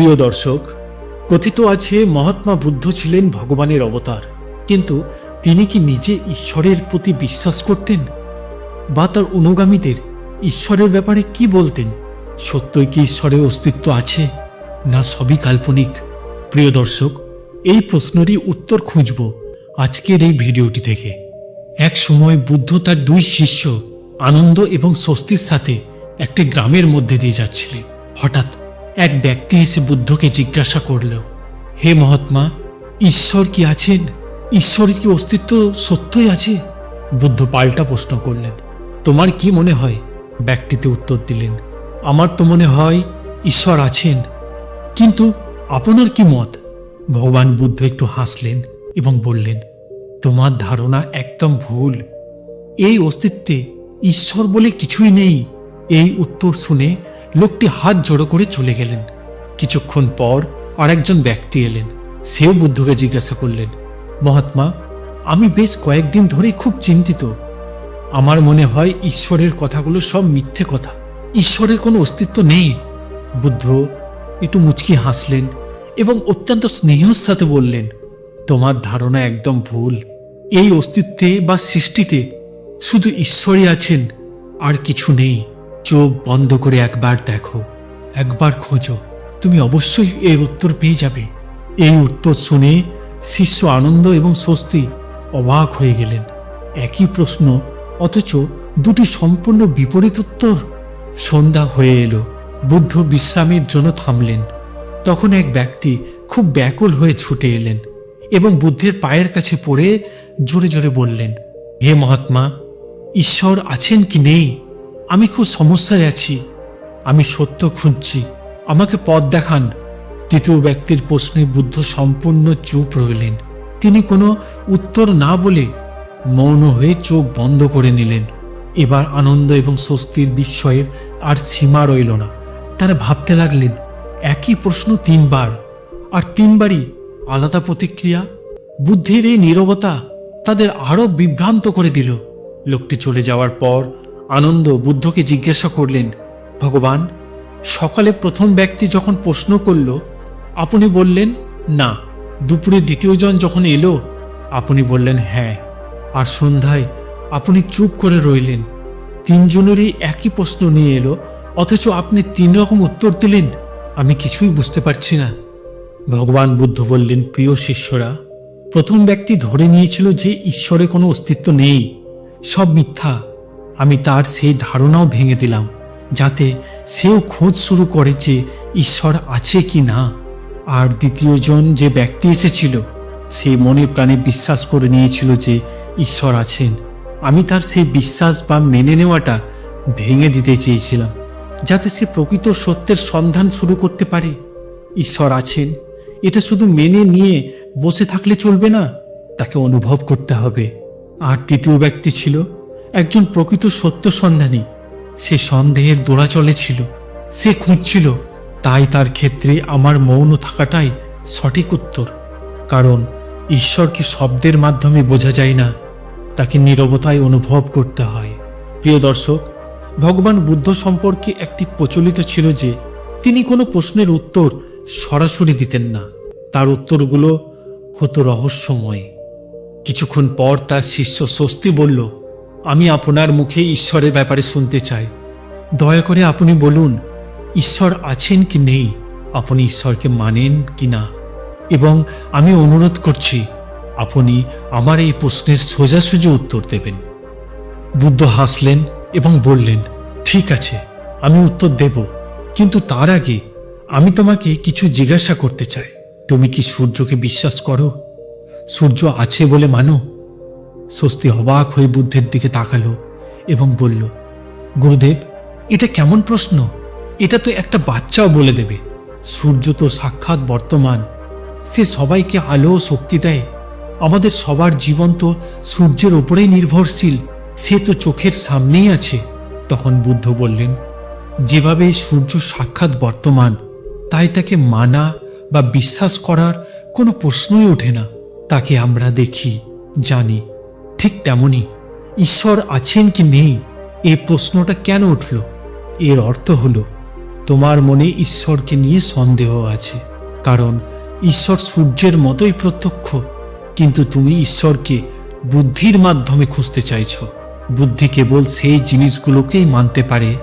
প্রিয় দর্শক, কথিত আছে মহাত্মা বুদ্ধ ছিলেন ভগবানের অবতার, কিন্তু তিনি কি নিজে ঈশ্বরের প্রতি বিশ্বাস করতেন? বা তার অনুগামীদের ঈশ্বরের ব্যাপারে কি বলতেন? সত্যই কি ঈশ্বরের অস্তিত্ব আছে, না সবই কাল্পনিক? প্রিয় দর্শক, এই প্রশ্নেরই উত্তর খুঁজব আজকের এই ভিডিওটি থেকে। এক সময় বুদ্ধ তার দুই শিষ্য আনন্দ এবং স্বস্তির সাথে একটি গ্রামের মধ্যে দিয়ে যাচ্ছিলেন। হঠাৎ এক ব্যক্তি এসে বুদ্ধকে জিজ্ঞাসা করল, হে মহাত্মা, ঈশ্বর কি আছেন? ঈশ্বরের কি অস্তিত্ব সত্যই আছে? বুদ্ধ পাল্টা প্রশ্ন করলেন, তোমার কি মনে হয়? ব্যক্তিতে উত্তর দিলেন, আমার তো মনে হয় ঈশ্বর আছেন, কিন্তু আপনার কি মত? ভগবান বুদ্ধ একটু হাসলেন এবং বললেন, তোমার ধারণা একদম ভুল। এই অস্তিত্বে ঈশ্বর বলে কিছুই নেই। এই উত্তর শুনে লোকটি হাত জড়ো করে চলে গেলেন। কিছুক্ষণ পর আরেকজন ব্যক্তি এলেন। সেও বুদ্ধকে জিজ্ঞাসা করলেন, মহাত্মা, আমি বেশ কয়েকদিন ধরেই খুব চিন্তিত। আমার মনে হয় ঈশ্বরের কথাগুলো সব মিথ্যে কথা। ঈশ্বরের কোনো অস্তিত্ব নেই। বুদ্ধ একটু মুচকি হাসলেন এবং অত্যন্ত স্নেহর সাথে বললেন, তোমার ধারণা একদম ভুল। এই অস্তিত্বে বা সৃষ্টিতে শুধু ঈশ্বরই আছেন, আর কিছু নেই। চোখ বন্ধ করে একবার দেখো, একবার খোঁজো। তুমি অবশ্যই এর উত্তর পেয়ে যাবে। এই উত্তর শুনে শিষ্য আনন্দ এবং স্বস্তি অবাক হয়ে গেলেন। একই প্রশ্ন, অথচ দুটি সম্পূর্ণ বিপরীত উত্তর। সন্ধ্যা হয়ে এলো, বুদ্ধ বিশ্রামের জন্য থামলেন। তখন এক ব্যক্তি খুব ব্যাকুল হয়ে ছুটে এলেন এবং বুদ্ধের পায়ের কাছে পড়ে জোরে জোরে বললেন, হে মহাত্মা, ঈশ্বর আছেন কি নেই? আমি খুব সমস্যায় আছি। আমি সত্য খুঁজছি। আমাকে পথ দেখান। তৃতীয় ব্যক্তির প্রশ্নে বুদ্ধ সম্পূর্ণ চুপ রইলেন। তিনি কোনো উত্তর না বলে মৌন হয়ে চোখ বন্ধ করে নিলেন। এবার আনন্দ এবং স্বস্তির বিস্ময়ের আর সীমা রইল না। তারা ভাবতে লাগলেন, একই প্রশ্ন তিনবার। আর তিনবারই আলাদা প্রতিক্রিয়া? বুদ্ধির এই নীরবতা তাদের আরও বিভ্রান্ত করে দিল। লোকটি চলে যাওয়ার পর আনন্দ বুদ্ধকে জিজ্ঞাসা করলেন, ভগবান, সকালে প্রথম ব্যক্তি যখন প্রশ্ন করল, আপনি বললেন, না। দুপুরে দ্বিতীয়জন যখন এলো, আপনি বললেন হ্যাঁ। আর সন্ধ্যায় আপনি চুপ করে রইলেন। তিনজনেরই একই প্রশ্ন নিয়ে এলো, অথচ আপনি তিন রকম উত্তর দিলেন, আমি কিছুই বুঝতে পারছি না। ভগবান বুদ্ধ বললেন, প্রিয় শিষ্যরা, প্রথম ব্যক্তি ধরে নিয়েছিল যে ঈশ্বরে কোনো অস্তিত্ব নেই, সব মিথ্যা। আমি তার সেই ধারণাও ভেঙে দিলাম, যাতে সেও খোঁজ শুরু করে যে ঈশ্বর আছে কি না। আর দ্বিতীয়জন যে ব্যক্তি এসেছিল, সে মনে প্রাণে বিশ্বাস করে নিয়েছিল যে ঈশ্বর আছেন। আমি তার সেই বিশ্বাস বা মেনে নেওয়াটা ভেঙে দিতে চেয়েছিলাম, যাতে সে প্রকৃত সত্যের সন্ধান শুরু করতে পারে। ঈশ্বর আছেন, এটা শুধু মেনে নিয়ে বসে থাকলে চলবে না, তাকে অনুভব করতে হবে। আর তৃতীয় ব্যক্তি ছিল একজন প্রকৃত সত্য সন্ধানী। সে সন্দেহের দোড়াচলে ছিল। সে খুঁজছিল, তাই তার ক্ষেত্রে আমার মৌন থাকাটাই সঠিক উত্তর। কারণ ঈশ্বরকে শব্দের মাধ্যমে বোঝা যায় না, তাকে নীরবতায় অনুভব করতে হয়। প্রিয় দর্শক, ভগবান বুদ্ধ সম্পর্কে একটি প্রচলিত ছিল যে, তিনি কোনো প্রশ্নের উত্তর সরাসরি দিতেন না। তার উত্তরগুলো হতো রহস্যময়। কিছুক্ষণ পর তার শিষ্য স্বস্তি বলল আমি আপনার মুখে ঈশ্বরের ব্যাপারে শুনতে চাই। দয়া করে আপনি বলুন, ঈশ্বর আছেন কি নেই? আপনি ঈশ্বরকে মানেন কি না? এবং আমি অনুরোধ করছি, আপনি আমার এই প্রশ্নের সোজাসুজি উত্তর দেবেন। বুদ্ধ হাসলেন এবং বললেন, ঠিক আছে, আমি উত্তর দেব। কিন্তু তার আগে আমি তোমাকে কিছু জিজ্ঞাসা করতে চাই। তুমি কি সূর্যকে বিশ্বাস করো? সূর্য আছে বলে মানো? স্বস্তি অবাক হয়ে বুদ্ধের দিকে তাকালো এবং বলল, গুরুদেব, এটা কেমন প্রশ্ন? এটা তো একটা বাচ্চাও বলে দেবে। সূর্য তো সাক্ষাৎ বর্তমান। সে সবাইকে আলো শক্তি দেয়। আমাদের সবার জীবন তো সূর্যের ওপরেই নির্ভরশীল। সে তো চোখের সামনেই আছে। তখন বুদ্ধ বললেন, যেভাবে সূর্য সাক্ষাৎ বর্তমান, তাই তাকে মানা বা বিশ্বাস করার কোনো প্রশ্নই ওঠে না। তাকে আমরা দেখি, জানি ঠিক তেমনি ঈশ্বর আছেন কি নেই? এই প্রশ্নটা কেন উঠল? এর অর্থ হল, তোমার মনে ঈশ্বরকে নিয়ে সন্দেহ আছে। কারণ ঈশ্বর সূর্যের মতোই প্রত্যক্ষ। কিন্তু তুমি ঈশ্বরকে বুদ্ধির মাধ্যমে খুঁজতে চাইছো। বুদ্ধি কেবল সেই জিনিসগুলোকেই মানতে পারে,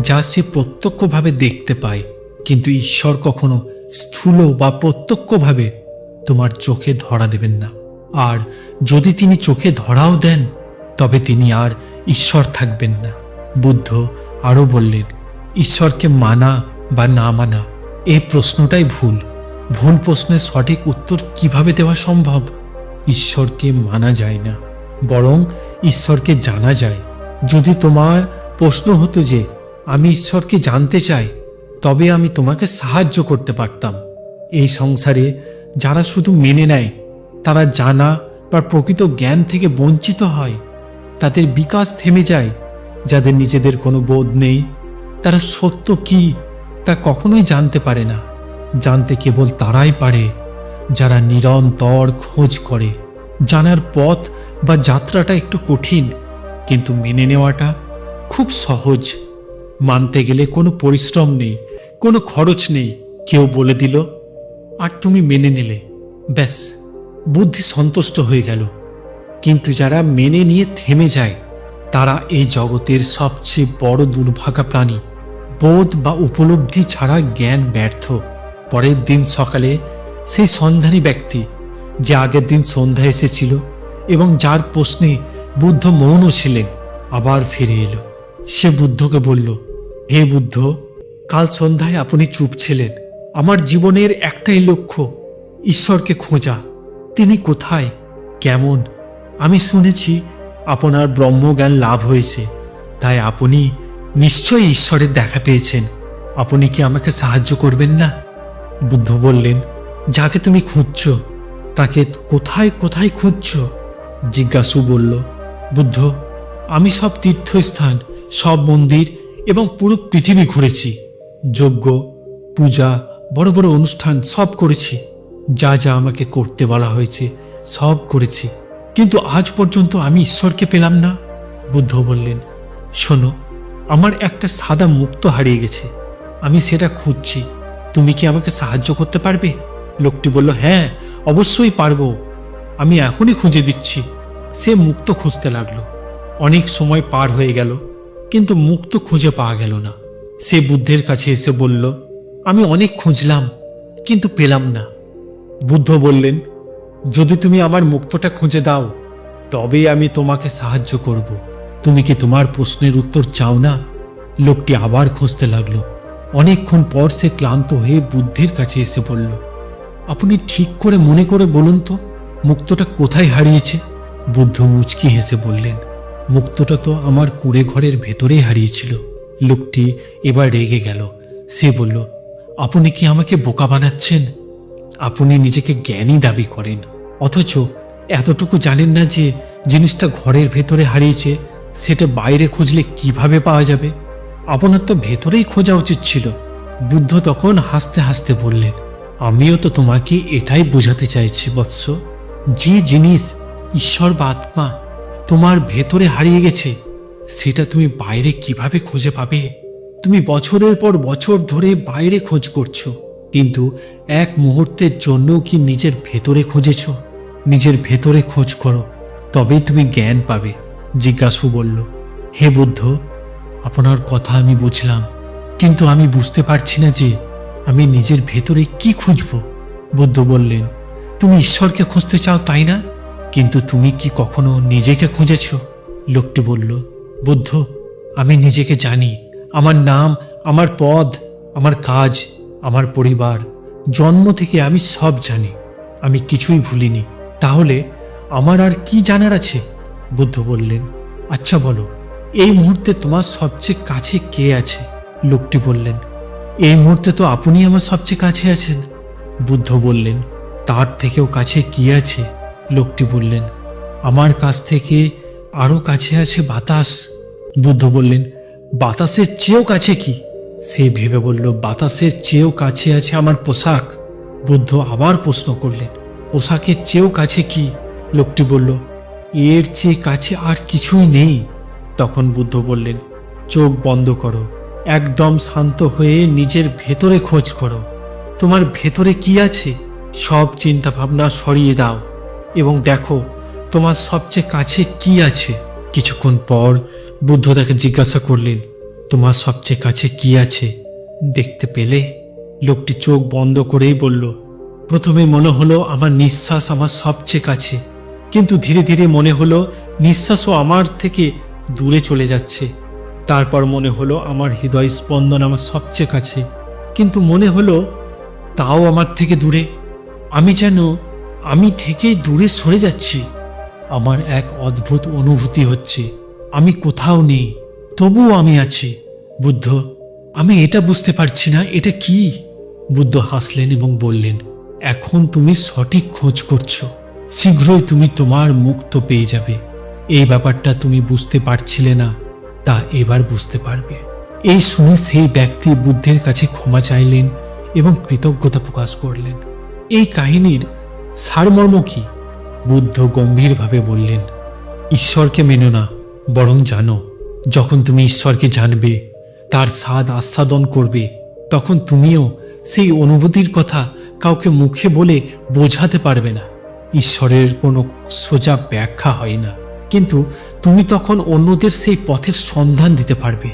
যা সে প্রত্যক্ষভাবে দেখতে পায়। কিন্তু ঈশ্বর কখনো স্থূল বা প্রত্যক্ষভাবে তোমার চোখে ধরা দেবেন না। আর যদি তিনি চোখে ধরাও দেন, তবে তিনি আর ঈশ্বর থাকবেন না। বুদ্ধ আরও বললেন, ঈশ্বরকে মানা বা না মানা এই প্রশ্নটাই ভুল। ভুল প্রশ্নের সঠিক উত্তর কীভাবে দেওয়া সম্ভব? ঈশ্বরকে মানা যায় না, বরং ঈশ্বরকে জানা যায়। যদি তোমার প্রশ্ন হতো যে, আমি ঈশ্বরকে জানতে চাই, তবে আমি তোমাকে সাহায্য করতে পারতাম। এই সংসারে যারা শুধু মেনে নেয় তারা জানা বা প্রকৃত জ্ঞান থেকে বঞ্চিত হয়। তাদের বিকাশ থেমে যায়, যাদের নিজেদের কোনো বোধ নেই। তারা সত্য কি তা কখনোই জানতে পারে না। জানতে কেবল তারাই পারে, যারা নিরন্তর খোঁজ করে। জানার পথ বা যাত্রাটা একটু কঠিন, কিন্তু মেনে নেওয়াটা খুব সহজ। মানতে গেলে কোনো পরিশ্রম নেই, কোনো খরচ নেই। কেউ বলে দিল, আর তুমি মেনে নিলে। ব্যাস। বুদ্ধি সন্তুষ্ট হয়ে গেল। কিন্তু যারা মেনে নিয়ে থেমে যায়, তারা এই জগতের সবচেয়ে বড় দুর্ভাগা প্রাণী। বোধ বা উপলব্ধি ছাড়া জ্ঞান ব্যর্থ। পরের দিন সকালে সেই সন্ধানী ব্যক্তি, যে আগের দিন সন্ধ্যা এসেছিল এবং যার প্রশ্নে বুদ্ধ মৌন ছিলেন, আবার ফিরে এলো। সে বুদ্ধকে বলল, হে বুদ্ধ, কাল সন্ধ্যায় আপনি চুপ ছিলেন। আমার জীবনের একটাই লক্ষ্য, ঈশ্বরকে খোঁজা। তিনি কোথায়? কেমন? আমি শুনেছি আপনার ব্রহ্মজ্ঞান লাভ হয়েছে। তাই আপনি নিশ্চয়ই ঈশ্বরের দেখা পেয়েছেন। আপনি কি আমাকে সাহায্য করবেন না? বুদ্ধ বললেন, যাকে তুমি খুঁজছ, তাকে কোথায় কোথায় খুঁজছ? জিজ্ঞাসু বলল, বুদ্ধ, আমি সব তীর্থস্থান, সব মন্দির এবং পুরো পৃথিবী ঘুরেছি। যজ্ঞ, পূজা, বড় বড় অনুষ্ঠান সব করেছি। যা যা আমাকে করতে বলা হয়েছে, সব করেছি। কিন্তু আজ পর্যন্ত আমি ঈশ্বরকে পেলাম না, বুদ্ধ বললেন। শোনো, আমার একটা সাদা মুক্ত হারিয়ে গেছে, আমি সেটা খুঁজছি। তুমি কি আমাকে সাহায্য করতে পারবে? লোকটি বলল হ্যাঁ অবশ্যই পারব। আমি এখনই খুঁজে দিচ্ছি। সে মুক্ত খুঁজতে লাগল। অনেক সময় পার হয়ে গেল, কিন্তু মুক্ত খুঁজে পাওয়া গেল না। সে বুদ্ধের কাছে এসে বলল, আমি অনেক খুঁজলাম, কিন্তু পেলাম না। বুদ্ধ বললেন, যদি তুমি আমার মুক্তটা খুঁজে দাও তবে আমি তোমাকে সাহায্য করব। তুমি কি তোমার প্রশ্নের উত্তর চাও না? লোকটি আবার খুঁজতে লাগল। অনেকক্ষণ পর সে ক্লান্ত হয়ে বুদ্ধের কাছে এসে বলল, আপনি ঠিক করে মনে করে বলুন তো, মুক্তটা কোথায় হারিয়েছে? বুদ্ধ মুচকি হেসে বললেন, মুক্তটা তো আমার কুড়ে ঘরের ভেতরেই হারিয়েছিল। লোকটি এবার রেগে গেল। সে বলল, আপনি কি আমাকে বোকা বানাচ্ছেন? আপনি নিজেকে জ্ঞানী দাবি করেন। অথচ এতটুকু জানেন না যে জিনিসটা ঘরের ভেতরে হারিয়েছে, সেটা বাইরে খুঁজলে কীভাবে পাওয়া যাবে? আপনার তো ভেতরেই খোঁজা উচিত ছিল। বুদ্ধ তখন হাসতে হাসতে বললেন, আমিও তো তোমাকে এটাই বোঝাতে চাইছি, বৎস। যে জিনিস ঈশ্বর বা আত্মা তোমার ভেতরে হারিয়ে গেছে, সেটা তুমি বাইরে কীভাবে খুঁজে পাবে? তুমি বছরের পর বছর ধরে বাইরে খোঁজ করছ। কিন্তু এক মুহূর্তের জন্য কি নিজের ভেতরে খুঁজেছ? নিজের ভেতরে খোঁজ করো, তবেই তুমি জ্ঞান পাবে, জিজ্ঞাসু বলল। হে বুদ্ধ, আপনার কথা আমি বুঝলাম, কিন্তু আমি বুঝতে পারছি না যে আমি নিজের ভেতরে কি খুঁজব। বুদ্ধ বললেন, তুমি ঈশ্বরকে খুঁজতে চাও, তাই না? কিন্তু তুমি কি কখনো নিজেকে খুঁজেছ? লোকটি বলল, বুদ্ধ, আমি নিজেকে জানি, আমার নাম, আমার পদ, আমার কাজ আমার পরিবার, জন্ম থেকে আমি সব জানি। আমি কিছুই ভুলিনি। তাহলে আমার আর কি জানার আছে? বুদ্ধ বললেন আচ্ছা বলো, এই মুহূর্তে তোমার সবচেয়ে কাছে কে আছে? লোকটি বললেন, এই মুহূর্তে তো আপনি আমার সবচেয়ে কাছে আছেন। বুদ্ধ বললেন, তার থেকেও কাছে কি আছে? লোকটি বললেন, আমার কাছ থেকে আরও কাছে আছে বাতাস। বুদ্ধ বললেন, বাতাসের চেয়েও কাছে কি? সে ভেবে বলল, বাতাসের চেয়েও কাছে আছে আমার পোশাক। বুদ্ধ আবার প্রশ্ন করলেন, পোশাকের চেয়েও কাছে কি? লোকটি বলল, এর চেয়ে কাছে আর কিছুই নেই। তখন বুদ্ধ বললেন, চোখ বন্ধ করো, একদম শান্ত হয়ে নিজের ভেতরে খোঁজ করো। তোমার ভেতরে কি আছে? সব চিন্তা ভাবনা সরিয়ে দাও এবং দেখো, তোমার সবচেয়ে কাছে কি আছে। কিছুক্ষণ পর বুদ্ধ তাকে জিজ্ঞাসা করলেন তোমার সবচেয়ে কাছে কি আছে? দেখতে পেলে লোকটি চোখ বন্ধ করেই বলল, প্রথমে মনে হলো আমার নিঃশ্বাস আমার সবচেয়ে কাছে, কিন্তু ধীরে ধীরে মনে হলো নিঃশ্বাসও আমার থেকে দূরে চলে যাচ্ছে। তারপর মনে হলো আমার হৃদয় স্পন্দন আমার সবচেয়ে কাছে, কিন্তু মনে হলো তাও আমার থেকে দূরে। আমি যেন, আমি থেকে দূরে সরে যাচ্ছি। আমার এক অদ্ভুত অনুভূতি হচ্ছে, আমি কোথাও নেই। তবুও আমি আছি। বুদ্ধ, আমি এটা বুঝতে পারছি না, এটা কি? বুদ্ধ হাসলেন এবং বললেন, এখন তুমি সঠিক খোঁজ করছ। শীঘ্রই তুমি তোমার মুক্ত পেয়ে যাবে। এই ব্যাপারটা তুমি বুঝতে পারছিলে না, তা এবার বুঝতে পারবে। এই শুনে সেই ব্যক্তি বুদ্ধের কাছে ক্ষমা চাইলেন এবং কৃতজ্ঞতা প্রকাশ করলেন। এই কাহিনীর সারমর্ম কি? বুদ্ধ গম্ভীরভাবে বললেন, ঈশ্বরকে মেনো না, বরং জানো। যখন তুমি ঈশ্বরকে জানবে, তার স্বাদ আস্বাদন করবে, তখন তুমিও সেই অনুভূতির কথা কাউকে মুখে বলে বোঝাতে পারবে না। ঈশ্বরের কোনো সোজা ব্যাখ্যা হয় না। কিন্তু তুমি তখন অন্যদের সেই পথের সন্ধান দিতে পারবে।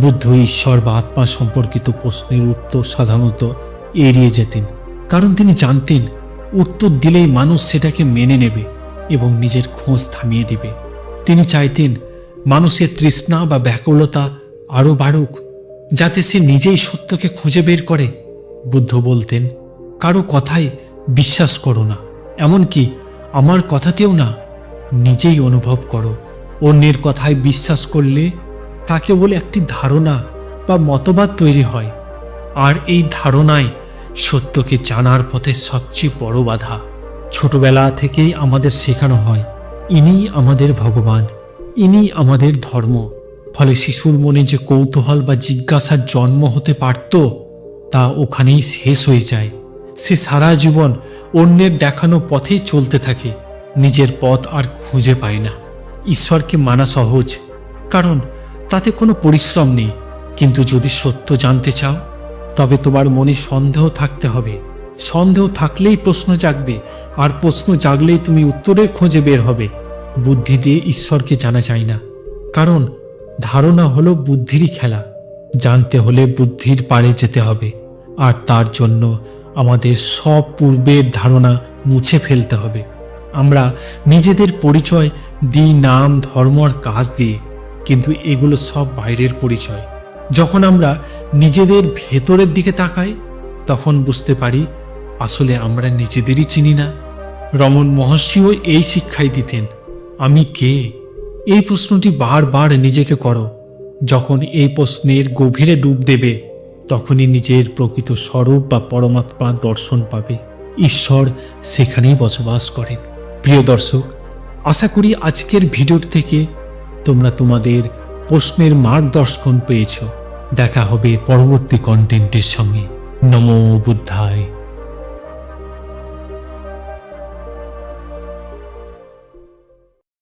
বুদ্ধ ঈশ্বর বা আত্মা সম্পর্কিত প্রশ্নের উত্তর সাধারণত এড়িয়ে যেতেন। কারণ তিনি জানতেন, উত্তর দিলেই মানুষ সেটাকে মেনে নেবে এবং নিজের খোঁজ থামিয়ে দিবে। তিনি চাইতেন মানুষের তৃষ্ণা বা ব্যাকুলতা আরও বাড়ুক, যাতে সে নিজেই সত্যকে খুঁজে বের করে, বুদ্ধ বলতেন। কারও কথায় বিশ্বাস করো না, এমনকি আমার কথাতেও না, নিজেই অনুভব করো। অন্যের কথায় বিশ্বাস করলে তা কেবল একটি ধারণা বা মতবাদ তৈরি হয়। আর এই ধারণাই সত্যকে জানার পথে সবচেয়ে বড় বাধা। ছোটবেলা থেকেই আমাদের শেখানো হয় ইনি আমাদের ভগবান। ইনি আমাদের ধর্ম। ফলে শিশুর মনে যে কৌতূহল বা জিজ্ঞাসার জন্ম হতে পারত, তা ওখানেই শেষ হয়ে যায়। সে সারা জীবন অন্যের দেখানো পথেই চলতে থাকে, নিজের পথ আর খুঁজে পায় না। ঈশ্বরকে মানা সহজ, কারণ তাতে কোনো পরিশ্রম নেই। কিন্তু যদি সত্য জানতে চাও, তবে তোমার মনে সন্দেহ থাকতে হবে। সন্দেহ থাকলেই প্রশ্ন জাগবে, আর প্রশ্ন জাগলেই তুমি উত্তরের খোঁজে বের হবে। বুদ্ধি দিয়ে ঈশ্বরকে জানা যায় না। কারণ ধারণা হলো বুদ্ধিরই খেলা। জানতে হলে বুদ্ধির পারে যেতে হবে। আর তার জন্য আমাদের সব পূর্বের ধারণা মুছে ফেলতে হবে। আমরা নিজেদের পরিচয় দিই নাম, ধর্ম আর কাজ দিয়ে। কিন্তু এগুলো সব বাইরের পরিচয়। যখন আমরা নিজেদের ভেতরের দিকে তাকাই, তখন বুঝতে পারি আসলে আমরা নিজেদেরই চিনি না। রমন মহর্ষিও এই শিক্ষাই দিতেন। আমি কে? এই প্রশ্নটি বারবার নিজেকে করো। যখন এই প্রশ্নের গভীরে ডুব দেবে, তখনই নিজের প্রকৃত স্বরূপ বা পরমাত্মা দর্শন পাবে। ঈশ্বর সেখানেই বসবাস করেন। প্রিয় দর্শক, আশা করি আজকের ভিডিওর থেকে তোমরা তোমাদের প্রশ্নের মার্গদর্শন পেয়েছ। দেখা হবে পরবর্তী কন্টেন্টের সঙ্গে। নমো বুদ্ধায়।